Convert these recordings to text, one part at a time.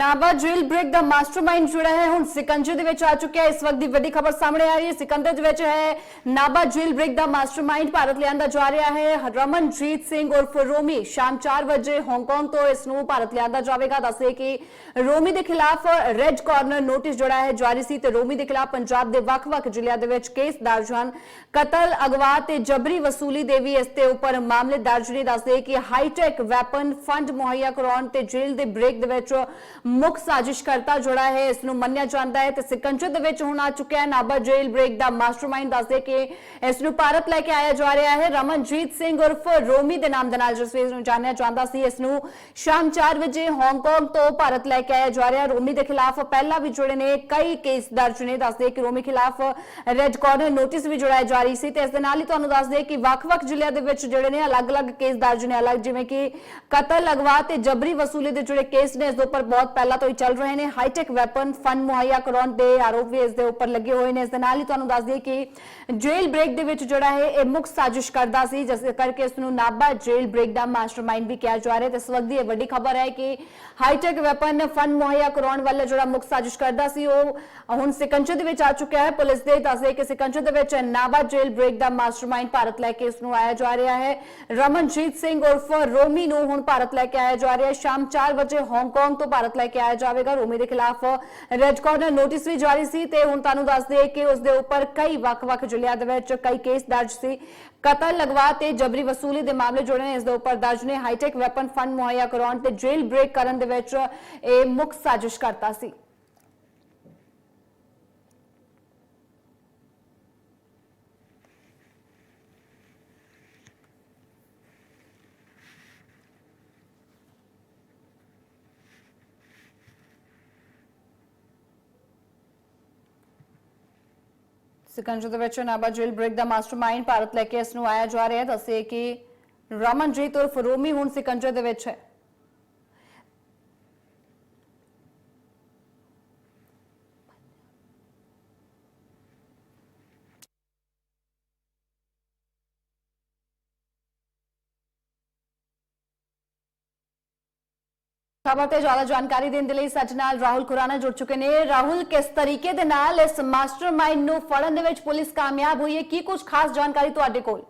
Nabha jail break ਦਾ ਮਾਸਟਰਮਾਈਂਡ ਜਿਹੜਾ ਹੈ। ਹੁਣ ਸਿਕੰਜੇ ਦੇ ਵਿੱਚ ਆ ਚੁੱਕਿਆ ਇਸ ਵਕਤ ਦੀ ਵੱਡੀ ਖਬਰ ਸਾਹਮਣੇ ਆ ਰਹੀ ਹੈ। ਸਿਕੰਦਰ ਦੇ ਵਿੱਚ ਹੈ। ਨਾਬਾ ਜੇਲ ਬ੍ਰੇਕ ਦਾ ਮਾਸਟਰਮਾਈਂਡ ਭਾਰਤ ਲਿਆਂਦਾ ਜਾ ਰਿਹਾ ਹੈ। ਰਮਨਜੀਤ ਸਿੰਘ ਉਰਫ ਰੋਮੀ ਸ਼ਾਮ 4 ਵਜੇ ਹਾਂਗਕਾਂਗ ਤੋਂ ਇਸ ਨੂੰ ਭਾਰਤ ਲਿਆਂਦਾ ਜਾਵੇਗਾ। ਦੱਸੇ ਕਿ ਰੋਮੀ ਦੇ ਖਿਲਾਫ ਰੈੱਡ ਕਾਰਨਰ ਨੋਟਿਸ ਜਿਹੜਾ ਹੈ। ਜਾਰੀ ਸੀ ਤੇ ਰੋਮੀ ਦੇ ਖਿਲਾਫ ਪੰਜਾਬ ਦੇ ਵੱਖ-ਵੱਖ ਜ਼ਿਲ੍ਹਿਆਂ ਦੇ ਵਿੱਚ ਕੇਸ ਦਰਜ ਹਨ। ਕਤਲ ਅਗਵਾ ਤੇ ਜਬਰੀ ਵਸੂਲੀ ਦੇ ਵੀ ਇਸ ਤੇ ਉੱਪਰ ਮਾਮਲੇ ਦਰਜ ਨੇ। ਦੱਸਦੇ ਕਿ ਹਾਈਟੈਕ ਵੈਪਨ ਫੰਡ ਮੁਹੱਈਆ ਕਰਾਉਣ ਤੇ ਜੇਲ੍ਹ ਦੇ ਬ੍ਰੇਕ ਦੇ ਵਿੱਚ ਮੁੱਖ ਸਾਜ਼ਿਸ਼ਕਰਤਾ ਜੁੜਾ ਹੈ, ਇਸ ਨੂੰ ਮੰਨਿਆ ਜਾਂਦਾ ਹੈ ਤੇ ਸਿਕੰਜਰ ਦੇ ਵਿੱਚ ਹੁਣ ਆ ਚੁੱਕਿਆ ਹੈ ਨਾਬਾ ਜੇਲ੍ਹ ਬ੍ਰੇਕ ਦਾ ਮਾਸਟਰਮਾਈਂਡ ਦੱਸਦੇ ਕਿ ਇਸ ਨੂੰ ਭਾਰਤ ਲੈ ਕੇ ਆਇਆ ਜਾ ਰਿਹਾ ਹੈ। ਰਮਨਜੀਤ ਸਿੰਘ ਉਰਫ ਰੋਮੀ ਦੇ ਨਾਮ ਦੇ ਨਾਲ ਜਿਸ ਵੇਸ ਨੂੰ ਜਾਣਿਆ ਜਾਂਦਾ ਸੀ। ਇਸ ਨੂੰ ਸ਼ਾਮ 4 ਵਜੇ ਹਾਂਗਕਾਂਗ ਤੋਂ ਭਾਰਤ ਲੈ ਕੇ ਆਇਆ ਜਾ ਰਿਹਾ। ਰੋਮੀ ਦੇ ਖਿਲਾਫ ਪਹਿਲਾਂ ਵੀ ਜੁੜੇ ਨੇ, ਕਈ ਕੇਸ ਦਰਜ ਨੇ, ਦੱਸਦੇ ਕਿ ਰੋਮੀ ਖਿਲਾਫ ਰੈੱਡ ਕਾਰਨਰ ਨੋਟਿਸ ਵੀ ਜੁੜਾਇਆ ਜਾਰੀ ਸੀ ਤੇ ਇਸ ਦੇ ਨਾਲ ਹੀ ਤੁਹਾਨੂੰ ਦੱਸਦੇ ਕਿ ਵੱਖ-ਵੱਖ ਜ਼ਿਲ੍ਹਿਆਂ ਦੇ ਵਿੱਚ ਜਿਹੜੇ ਨੇ ਅਲੱਗ-ਅਲੱਗ ਕੇਸ ਦਰਜ ਨੇ, ਅਲੱਗ ਜਿਵੇਂ ਕਿ ਕਤਲ ਅਗਵਾ ਤੇ ਜਬਰੀ ਵਸੂਲੀ ਦੇ ਜਿਹੜੇ ਕੇਸ ਨੇ, ਇਸ ਦੇ ਉੱਪਰ ਬਹੁਤ ਪਹਿਲਾਂ ਤੋਂ ਹੀ ਚੱਲ ਰਹੇ ਨੇ। ਹਾਈਟੈਕ ਵੈਪਨ ਫੰਡ ਮੁਹੱਈਆ ਕਰਾਉਣ ਦੇ ਆਰੋਪ ਵੀ ਇਸ ਦੇ ਉੱਪਰ ਲੱਗੇ ਹੋਏ ਨੇ। ਇਸ ਦੇ ਨਾਲ ਹੀ ਤੁਹਾਨੂੰ ਦੱਸ ਦਈਏ ਕਿ ਜੇਲ ਬ੍ਰੇਕ ਦੇ ਵਿੱਚ ਜਿਹੜਾ ਹੈ, ਇਹ ਮੁੱਖ ਸਾਜ਼ਿਸ਼ ਕਰਦਾ ਸੀ, ਜਿਸ ਕਰਕੇ ਇਸ ਨੂੰ ਨਾਬਾ ਜੇਲ ਬ੍ਰੇਕ ਦਾ ਮਾਸਟਰਮਾਈਂਡ ਵੀ ਕਿਹਾ ਜਾ ਰਿਹਾ ਤੇ ਇਸ ਵਕਤ ਦੀ ਇਹ ਵੱਡੀ ਖਬਰ ਹੈ ਕਿ ਹਾਈਟੈਕ ਵੈਪਨ ਫੰਡ ਮੁਹੱਈਆ ਕਰਾਉਣ ਵਾਲਾ ਜਿਹੜਾ ਮੁੱਖ ਸਾਜ਼ਿਸ਼ ਕਰਦਾ ਸੀ, ਉਹ ਹੁਣ ਸਿਕੰਜਰ ਦੇ ਵਿੱਚ ਆ ਚੁੱਕਿਆ ਹੈ। ਪੁਲਿਸ ਦੇ ਦੱਸਦੇ ਕਿ ਸਿਕੰਜਰ ਦੇ ਵਿੱਚ ਨਾਬਾ ਜੇਲ ਬ੍ਰੇਕ ਦਾ ਮਾਸਟਰਮਾਈਂਡ ਭਾਰਤ ਲੈ ਕੇ ਇਸ ਨੂੰ ਆਇਆ ਜਾ ਰਿਹਾ ਹੈ। ਰਮਨਜੀਤ ਸਿੰਘ ਉਰਫ ਰੋਮੀ ਨੂੰ ਹੁਣ ਭਾਰਤ ਲੈ ਕੇ ਆਇਆ ਜਾ ਰਿਹਾ ਹੈ। ਸ਼ਾਮ 4 ਵਜੇ ਹਾਂਗਕਾਂਗ ਤੋਂ ਭਾਰਤ ਲੈ ਕੇ ਆਇਆ ਜਾਵੇਗਾ। ਰੋਮੀ ਦੇ ਖਿਲਾਫ ਰੈੱਡ ਕਾਰਨਰ ਨੋਟਿਸ ਵੀ ਜਾਰੀ ਸੀ ਤੇ ਹੁਣ ਤੁਹਾਨੂੰ ਦੱਸ ਦਈਏ ਕਿ ਉਸ ਦੇ ਉੱਪਰ ਕਈ ਵੱਖ-ਵੱਖ ਜ਼ਿਲ੍ਹਿਆਂ ਦੇ ਵਿੱਚ ਕਈ ਕੇਸ ਦਰਜ ਸੀ। ਕਤਲ, ਲਗਵਾ ਤੇ ਜਬਰੀ ਵਸੂਲੀ ਦੇ ਮਾਮਲੇ ਜੁੜੇ ਨੇ। ਇਸ ਦੇ ਉੱਪਰ ਦਰਜ ਨੇ ਹਾਈਟੈਕ ਵੈਪਨ ਫੰਡ ਮੁਹੱਈਆ ਕਰਾਉਣ ਤੇ ਜੇਲ ਬ੍ਰੇਕ ਕਰਨ ਦੇ ਵਿੱਚ ਇਹ ਮੁੱਖ ਸਾਜ਼ਿਸ਼ ਕਰਤਾ ਸੀ। ਸਿਕੰਜਰ ਦੇ ਵਿੱਚ ਨਾਬਾ ਜੇਲ ਬ੍ਰੇਕ ਦਾ ਮਾਸਟਰਮਾਈਂਡ ਭਾਰਤ ਲੈ ਕੇ ਇਸ ਨੂੰ ਆਇਆ ਜਾ ਰਿਹਾ ਹੈ। ਦੱਸੇ ਕਿ ਰਮਨਜੀਤ ਉਰਫ ਰੋਮੀ ਹੁਣ ਸਿਕੰਜਰ ਦੇ ਵਿੱਚ ਹੈ। ਖਬਰ ਤੇ ਜ਼ਿਆਦਾ ਜਾਣਕਾਰੀ ਦੇਣ ਦੇ ਲਈ ਸੱਚ ਨਾਲ ਰਾਹੁਲ ਖੁਰਾਨਾ ਜੁੜ ਚੁੱਕੇ ਨੇ। ਰਾਹੁਲ, ਕਿਸ ਤਰੀਕੇ ਦੇ ਨਾਲ ਇਸ ਮਾਸਟਰਮਾਈਂਡ ਨੂੰ ਫੜਨ ਦੇ ਵਿੱਚ ਪੁਲਿਸ ਕਾਮਯਾਬ ਹੋਈ ਹੈ? ਕੀ ਕੁਝ ਖਾਸ ਜਾਣਕਾਰੀ ਤੁਹਾਡੇ ਕੋਲ?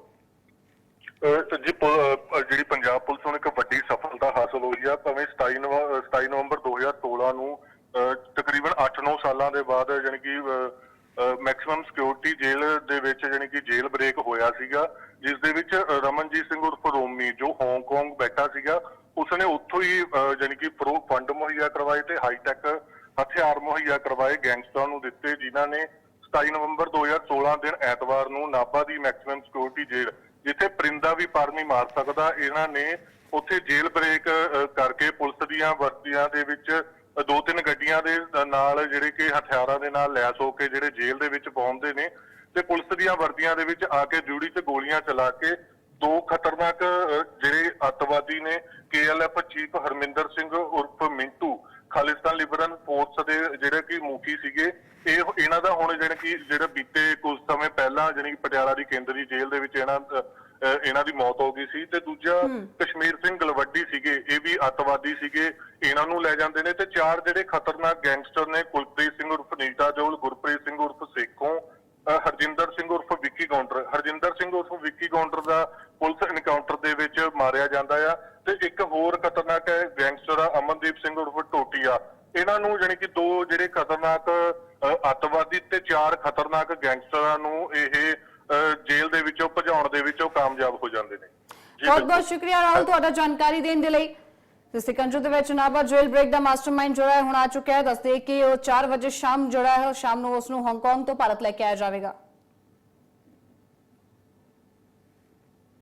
ਜੀ ਜਿਹੜੀ ਪੰਜਾਬ ਪੁਲਿਸ ਨੂੰ ਇੱਕ ਵੱਡੀ ਸਫਲਤਾ ਹਾਸਲ ਹੋਈ ਆ, ਭਾਵੇਂ 27 ਨਵੰਬਰ 27 ਨਵੰਬਰ 2016 ਨੂੰ, ਅਹ ਤਕਰੀਬਨ 8-9 ਸਾਲਾਂ ਦੇ ਬਾਅਦ ਯਾਨੀ ਕਿ ਮੈਕਸਿਮਮ ਸਿਕਿਉਰਿਟੀ ਜੇਲ੍ਹ ਦੇ ਵਿੱਚ ਯਾਨੀ ਕਿ ਜੇਲ੍ਹ ਬ੍ਰੇਕ ਹੋਇਆ ਸੀਗਾ ਜਿਸ ਦੇ ਵਿੱਚ ਰਮਨਜੀਤ ਸਿੰਘ ਉਰਫ ਰੋਮੀ ਜੋ ਹਾਂਗਕਾਂਗ ਬੈਠਾ ਸੀਗਾ ਉਸਨੇ ਉੱਥੋਂ ਹੀ ਅਹ, ਕਿ ਪ੍ਰੋ ਫੰਡ ਮੁਹੱਈਆ ਕਰਵਾਏ ਤੇ ਹਾਈਟੈਕ ਹਥਿਆਰ ਮੁਹੱਈਆ ਕਰਵਾਏ ਗੈਂਗਸਟਰਾਂ ਨੂੰ ਦਿੱਤੇ ਜਿਨ੍ਹਾਂ ਨੇ 27 ਨਵੰਬਰ 2016 ਦਿਨ ਐਤਵਾਰ ਨੂੰ ਨਾਭਾ ਦੀ ਮੈਕਸਿਮਮ ਸਿਕਿਉਰਿਟੀ ਜੇਲ੍ਹ ਜਿੱਥੇ ਪਰਿੰਦਾ ਵੀ ਪਰ ਨਹੀਂ ਮਾਰ ਸਕਦਾ ਇਹਨਾਂ ਨੇ ਉੱਥੇ ਜੇਲ੍ਹ ਬ੍ਰੇਕ ਕਰਕੇ ਪੁਲਿਸ ਦੀਆਂ ਵਰਦੀਆਂ ਦੇ ਵਿੱਚ ਦੋ ਤਿੰਨ ਗੱਡੀਆਂ ਦੇ ਨਾਲ ਜਿਹੜੇ ਕਿ ਹਥਿਆਰਾਂ ਦੇ ਨਾਲ ਲੈਸ ਹੋ ਕੇ ਜਿਹੜੇ ਜੇਲ੍ਹ ਦੇ ਵਿੱਚ ਪਹੁੰਚਦੇ ਨੇ ਤੇ ਪੁਲਿਸ ਦੀਆਂ ਵਰਦੀਆਂ ਦੇ ਵਿੱਚ ਆ ਕੇ ਜੂੜੀ ਤੇ ਗੋਲੀਆਂ ਚਲਾ ਕੇ ਦੋ ਖਤਰਨਾਕ ਜਿਹੜੇ ਅੱਤਵਾਦੀ ਨੇ ਕੇਐਲਐਫ ਚੀਫ ਹਰਮਿੰਦਰ ਸਿੰਘ ਉਰਫ ਮਿੰਟੂ, ਖਾਲਿਸਤਾਨ ਲਿਬਰਲ ਫੋਰਸ ਦੇ ਜਿਹੜੇ ਕਿ ਮੁਖੀ ਸੀਗੇ, ਇਹ ਇਹਨਾਂ ਦਾ ਹੁਣ ਜਿਹੜਾ ਕਿ ਜਿਹੜਾ ਬੀਤੇ ਕੁਝ ਸਮੇਂ ਪਹਿਲਾਂ ਜਿਹੜੀ ਪਟਿਆਲਾ ਦੀ ਕੇਂਦਰੀ ਜੇਲ੍ਹ ਦੇ ਵਿੱਚ ਇਹਨਾਂ ਇਹਨਾਂ ਦੀ ਮੌਤ ਹੋ ਗਈ ਸੀ ਤੇ ਦੂਜਾ ਕਸ਼ਮੀਰ ਸਿੰਘ ਗਲਵੱਡੀ ਸੀਗੇ ਇਹ ਵੀ ਅੱਤਵਾਦੀ ਸੀਗੇ। ਇਹਨਾਂ ਨੂੰ ਲੈ ਜਾਂਦੇ ਨੇ ਤੇ ਚਾਰ ਜਿਹੜੇ ਖਤਰਨਾਕ ਗੈਂਗਸਟਰ ਨੇ ਕੁਲਪ੍ਰੀਤ ਸਿੰਘ ਉਰਫ ਨੀਤਾ ਜੋਲ ਗੁਰਪ੍ਰੀਤ ਸਿੰਘ ਉਰਫ ਸੇਖੋਂ ਹਰਜਿੰਦਰ ਸਿੰਘ ਉਰਫ ਵਿੱਕੀ ਗੌਂਡਰ। ਹਰਜਿੰਦਰ ਸਿੰਘ ਉਰਫ ਵਿੱਕੀ ਗੌਂਡਰ ਦਾ ਪੁਲਿਸ ਐਨਕਾਊਂਟਰ ਦੇ ਵਿੱਚ ਮਾਰਿਆ ਜਾਂਦਾ ਆ। ਤੇ ਇੱਕ ਹੋਰ ਖਤਰਨਾਕ ਹੈ ਗੈਂਗਸਟਰ ਆ ਅਮਨਦੀਪ ਸਿੰਘ ਉਰਫ ਟੋਟੀਆ। ਇਹਨਾਂ ਨੂੰ ਜਾਣੀ ਕਿ ਦੋ ਜਿਹੜੇ ਖਤਰਨਾਕ ਅੱਤਵਾਦੀ ਤੇ ਚਾਰ ਖਤਰਨਾਕ ਗੈਂਗਸਟਰਾਂ ਨੂੰ ਇਹ ਜੇਲ੍ਹ ਦੇ ਵਿੱਚੋਂ ਭਜਾਉਣ ਜਾਂਦੇ ਨੇ। ਬਹੁਤ। ਬਹੁਤ ਸ਼ੁਕਰੀਆ ਰਾਹੁਲ ਤੁਹਾਡਾ ਜਾਣਕਾਰੀ ਦੇਣ ਦੇ ਲਈ। ਤੇ ਸਿਕੰਜਰ ਦੇ ਵਿੱਚ ਨਾਬਾ ਜੇਲ ਬ੍ਰੇਕ ਦਾ ਮਾਸਟਰਮਾਈਂਡ ਜਿਹੜਾ ਹੈ ਹੁਣ ਆ ਚੁੱਕਿਆ ਹੈ। ਦੱਸਦੇ ਕਿ ਉਹ 4 ਵਜੇ ਸ਼ਾਮ ਜਿਹੜਾ ਹੈ ਸ਼ਾਮ ਨੂੰ ਉਸ ਨੂੰ ਹਾਂਗਕਾਂਗ ਤੋਂ ਭਾਰਤ ਲੈ ਕੇ ਆਇਆ ਜਾਵੇਗਾ।